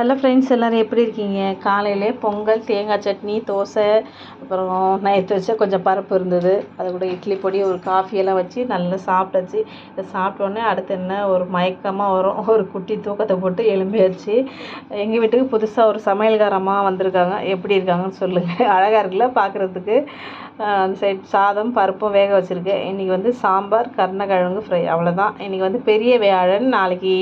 Hello friends எல்லோரும் எப்படி இருக்கீங்க? காலையிலே பொங்கல் தேங்காய் சட்னி தோசை அப்புறம் நைட்டு வச்ச கொஞ்சம் பருப்பு இருந்தது. அது கூட இட்லி பொடி ஒரு காஃபியெல்லாம் வச்சு நல்லா சாப்பிட்டாச்சு. இதை சாப்பிட்டோன்னே அடுத்து என்ன? ஒரு மயக்கமாக வரும். ஒரு குட்டி தூக்கத்தை போட்டு எழும்பியாச்சு. எங்கள் வீட்டுக்கு புதுசாக ஒரு சமையல்காரமாக வந்திருக்காங்க. எப்படி இருக்காங்கன்னு சொல்லுங்கள் அழகாக இருக்குல்ல பார்க்குறதுக்கு அந்த சைட் சாதம் பருப்பும் வேக வச்சுருக்கேன். இன்றைக்கி வந்து சாம்பார் கருணக்கிழங்கு ஃப்ரை அவ்வளோதான் இன்றைக்கி வந்து பெரிய வியாழன் நாளைக்கு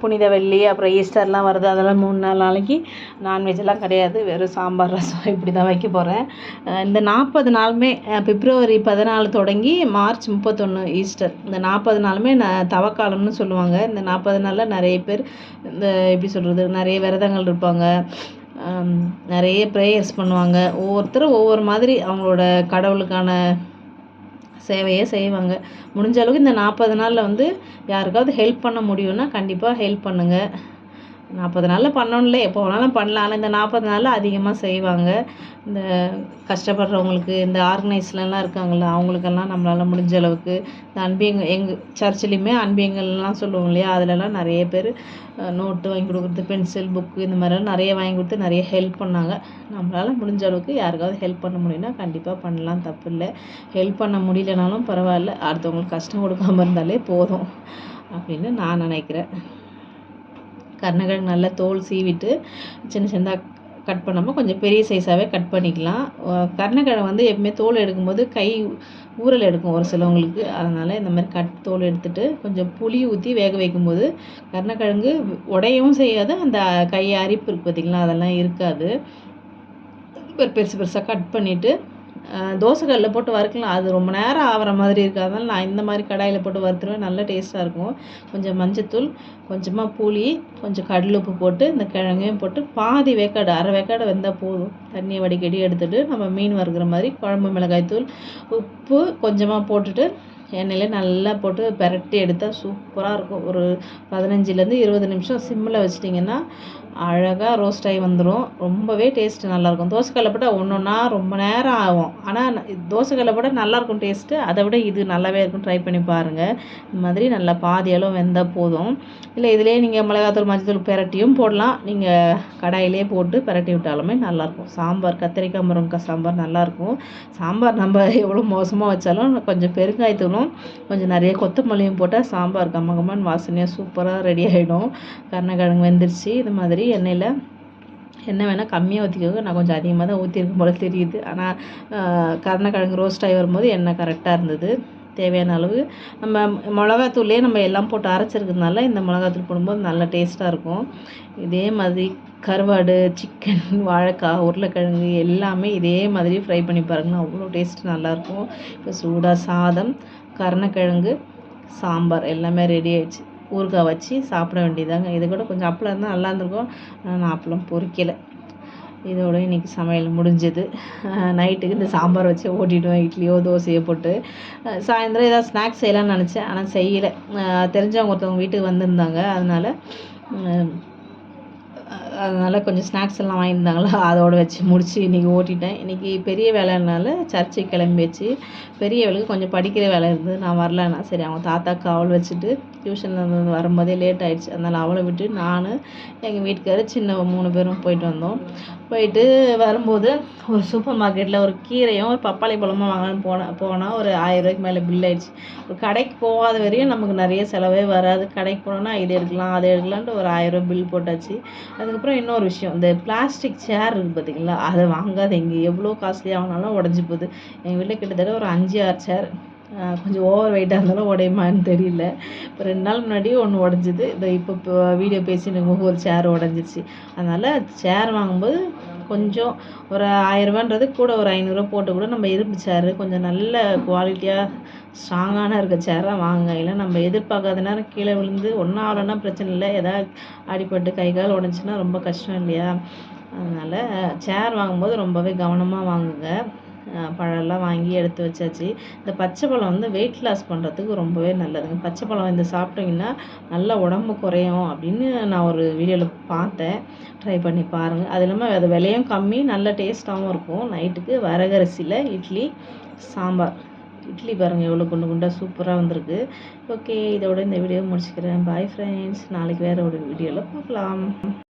புனித வெள்ளி அப்புறம் ஈஸ்டர்லாம் வருது அதெல்லாம் மூணு நாலு நாளைக்கு நான்வெஜ்லாம் கிடையாது. வெறும் சாம்பார் ரசம் இப்படி தான் வைக்க போகிறேன் இந்த நாற்பது நாளுமே பிப்ரவரி பதினாலு தொடங்கி மார்ச் முப்பத்தொன்று ஈஸ்டர். இந்த நாற்பது நாளுமே நான் தவக்காலம்னு சொல்லுவாங்க. இந்த நாற்பது நாளில் நிறைய பேர் இந்த எப்படி சொல்கிறது நிறைய விரதங்கள் இருப்பாங்க. நிறைய ப்ரேயர்ஸ் பண்ணுவாங்க. ஒவ்வொருத்தரும் ஒவ்வொரு மாதிரி அவங்களோட கடவுளுக்கான சேவையை செய்வாங்க. முடிஞ்ச அளவுக்கு இந்த நாற்பது நாளில் வந்து யாருக்காவது ஹெல்ப் பண்ண முடியும்னா கண்டிப்பாக ஹெல்ப் பண்ணுங்கள் நாற்பது நாளில் பண்ணணும்ல. எப்போ வேணாலும் பண்ணலாம். ஆனால் இந்த நாற்பது நாளில் அதிகமாக செய்வாங்க. இந்த கஷ்டப்படுறவங்களுக்கு இந்த ஆர்கனைஸ்லலாம் இருக்காங்கள்ல அவங்களுக்கெல்லாம் நம்மளால் முடிஞ்ச அளவுக்கு இந்த அன்பியங்கள் எங்கள் சர்ச்சிலையுமே அன்பியங்கள்லாம் சொல்லுவோம் இல்லையா? அதிலலாம் நிறைய பேர் நோட்டு வாங்கி கொடுக்குறது பென்சில் புக்கு இந்த மாதிரிலாம் நிறைய வாங்கி கொடுத்து நிறைய ஹெல்ப் பண்ணாங்க. நம்மளால் முடிஞ்ச அளவுக்கு யாருக்காவது ஹெல்ப் பண்ண முடியும்னா கண்டிப்பாக பண்ணலாம். தப்பு இல்லை. ஹெல்ப் பண்ண முடியலனாலும் பரவாயில்ல. அடுத்தவங்களுக்கு கஷ்டம் கொடுக்காமல் இருந்தாலே போதும். அப்படின்னு நான் நினைக்கிறேன். கருணக்கிழங்கு நல்லா தோல் சீவிட்டு சின்ன சின்னதாக கட் பண்ணாமல் கொஞ்சம் பெரிய சைஸாகவே கட் பண்ணிக்கலாம். கருணக்கிழங்கு வந்து எப்பவுமே தோல் எடுக்கும்போது கை ஊறல் எடுக்கும் ஒரு சிலவங்களுக்கு. அதனால் இந்த மாதிரி கட் தோல் எடுத்துகிட்டு கொஞ்சம் புளி ஊற்றி வேக வைக்கும்போது கருணக்கிழங்கு உடையவும் செய்யாது. அந்த கை அரிப்பு இருக்குது பார்த்திங்களா அதெல்லாம் இருக்காது. பெருசு பெருசாக கட் பண்ணிவிட்டு தோசைக்கல்லில் போட்டு வறுக்கலாம். அது ரொம்ப நேரம் ஆகிற மாதிரி இருக்குது அதனால் நான் இந்த மாதிரி கடாயில் போட்டு வறுத்துருவேன். நல்ல டேஸ்ட்டாக இருக்கும். கொஞ்சம் மஞ்சத்தூள் கொஞ்சமாக புளி கொஞ்சம் கடல் உப்பு போட்டு இந்த கிழங்கையும் போட்டு பாதி வேக்காடு அரை வேக்காடு வெந்தால் போதும். தண்ணியை வடிகடி எடுத்துகிட்டு நம்ம மீன் வறுக்கிற மாதிரி குழம்பு மிளகாய்த்தூள் உப்பு கொஞ்சமாக போட்டுட்டு எண்ணெயில் நல்லா போட்டு பெரட்டி எடுத்தால் சூப்பராக இருக்கும். ஒரு பதினஞ்சுலேருந்து இருபது நிமிஷம் சிம்மில் வச்சிட்டிங்கன்னா அழகாக ரோஸ்ட் ஆகி வந்துடும் ரொம்பவே டேஸ்ட்டு நல்லாயிருக்கும். தோசைக்கல்ல போட்டால் ஒன்று ஒன்றா ரொம்ப நேரம் ஆகும். ஆனால் தோசைக்கல்ல போட்டால் நல்லாயிருக்கும் டேஸ்ட்டு அதை விட இது நல்லாவே இருக்கும் ட்ரை பண்ணி பாருங்கள் இந்த மாதிரி நல்லா பாதி அளவு வெந்தால் போதும். இல்லை இதிலே நீங்கள் மிளகாத்தூள் மஞ்சத்தூள் பெரட்டியும் போடலாம். நீங்கள் கடாயிலே போட்டு பெரட்டி விட்டாலுமே நல்லாயிருக்கும். சாம்பார் கத்திரிக்காய் முருங்கக்காய் சாம்பார் நல்லாயிருக்கும். சாம்பார் நம்ம எவ்வளோ மோசமாக வச்சாலும் கொஞ்சம் பெருங்காயத்தூளும் கொஞ்சம் நிறைய கொத்தமல்லியும் போட்டால் சாம்பார் கம்ம கம்மன் வாசனையாக சூப்பராக ரெடி ஆகிடும் கருணக்கிழங்கு வெந்துருச்சு. இது மாதிரி எண்ணெயில் எண்ணெய் வேணால் கம்மியாக ஊற்றிக்கோங்க நான் கொஞ்சம் அதிகமாக தான் ஊற்றிருக்கும் போல் தெரியுது. ஆனால் கருணக்கிழங்கு ரோஸ்ட் ஆகி வரும்போது எண்ணெய் கரெக்டாக இருந்தது. தேவையான அளவு நம்ம மிளகாத்தூள்லேயே நம்ம எல்லாம் போட்டு அரைச்சிருக்கிறதுனால இந்த மிளகாத்தூள் போடும்போது நல்ல டேஸ்ட்டாக இருக்கும். இதே மாதிரி கருவாடு சிக்கன் வாழைக்காய் உருளைக்கிழங்கு எல்லாமே இதே மாதிரி ஃப்ரை பண்ணி பாருங்கன்னா அவ்வளோ டேஸ்ட் நல்லாயிருக்கும் இப்போ சூடாக சாதம் கருணக்கிழங்கு சாம்பார் எல்லாமே ரெடி ஆயிடுச்சு. ஊறுகாய் வச்சு சாப்பிட வேண்டியதாங்க. இது கூட கொஞ்சம் அப்பளம் இருந்தால் நல்லா இருந்திருக்கும். நான் அப்பளம் பொறிக்கலை. இதோட இன்றைக்கி சமையல் முடிஞ்சது. நைட்டுக்கு இந்த சாம்பார் வச்சு ஓட்டிடுவேன் இட்லியோ தோசையோ போட்டு சாயந்தரம் ஏதாவது ஸ்நாக்ஸ் செய்யலாம்னு நினச்சேன். ஆனால் செய்யலை. தெரிஞ்சவங்க ஒருத்தவங்க வீட்டுக்கு வந்திருந்தாங்க. அதனால் அதனால் கொஞ்சம் ஸ்நாக்ஸ் எல்லாம் வாங்கியிருந்தாங்களா? அதோடு வச்சு முடித்து இன்றைக்கி ஓட்டிட்டேன். இன்றைக்கி பெரிய வேலைனால சர்ச்சுக்கு கிளம்பியாச்சு பெரியவளுக்கு கொஞ்சம் படிக்கிற வேலை இருந்தது. நான் வரலன்னா சரி அவங்க தாத்தாக்கு அவள் வச்சுட்டு டியூஷன்லேருந்து வரும்போதே லேட் ஆகிடுச்சு அதனால் அவளை விட்டு நான் எங்கள் வீட்டுக்காரர் சின்ன மூணு பேரும் போயிட்டு வந்தோம். போயிட்டு வரும்போது ஒரு சூப்பர் மார்க்கெட்டில் ஒரு கீரையும் ஒரு பப்பாளி பழமும் வாங்கலாம்னு போனேன் போனால் ஒரு ஆயிரரூவாய்க்கு மேலே பில் ஆயிடுச்சு. ஒரு கடைக்கு போகாத வரையும் நமக்கு நிறைய செலவே வராது. கடைக்கு போனோன்னா இது எடுக்கலாம் அதை எடுக்கலான்ட்டு ஒரு ஆயிரரூவா பில் போட்டாச்சு. அதுக்கப்புறம் இன்னொரு விஷயம் இந்த பிளாஸ்டிக் சேர் இருக்குது பார்த்தீங்களா அதை வாங்காதீங்க எவ்வளோ காஸ்ட்லி ஆகினாலும் உடஞ்சி போகுது. எங்கள் வீட்டில் கிட்டத்தட்ட ஒரு அஞ்சு ஆறு சேர் கொஞ்சம் ஓவர் வெயிட்டாக இருந்தாலும் உடையுமான்னு தெரியல. இப்போ ரெண்டு நாள் முன்னாடி ஒன்று உடஞ்சிது. இந்த இப்போ இப்போ வீடியோ பேசி எனக்கு ஒரு சேர் உடஞ்சிச்சு அதனால் சேர் வாங்கும்போது கொஞ்சம் ஒரு ஆயிரரூபான்றது கூட ஒரு ஐநூறுரூவா போட்டு கூட நம்ம இரும்பு சேரு கொஞ்சம் நல்ல குவாலிட்டியாக ஸ்ட்ராங்கான இருக்க சேராக வாங்க இல்லை நம்ம எதிர்பார்க்காத நேரம் கீழே விழுந்து ஒன்றும் ஆகலைன்னா பிரச்சனை இல்லை. எதாவது அடிபட்டு கை கால் உடஞ்சின்னா ரொம்ப கஷ்டம் இல்லையா? அதனால் சேர் வாங்கும்போது ரொம்பவே கவனமாக வாங்குங்க. பழம்லாம் வாங்கி எடுத்து வச்சாச்சு. இந்த பச்சை பழம் வந்து வெயிட் லாஸ் பண்ணுறதுக்கு ரொம்பவே நல்லதுங்க. பச்சை பழம் இந்த சாப்பிட்டிங்கன்னா நல்லா உடம்பு குறையும் அப்படின்னு நான் ஒரு வீடியோவில் பார்த்தேன். ட்ரை பண்ணி பாருங்கள் அது இல்லாமல் அது விலையும் கம்மி நல்ல டேஸ்ட்டாகவும் இருக்கும். நைட்டுக்கு வரகரிசியில் இட்லி சாம்பார். இட்லி பாருங்கள் எவ்வளோ குண்டு குண்டாக சூப்பராக வந்திருக்கு. ஓகே இதோட இந்த வீடியோ முடிச்சுக்கிறேன். பாய் ஃப்ரெண்ட்ஸ் நாளைக்கு வேறு ஒரு வீடியோவில் பார்க்கலாம்.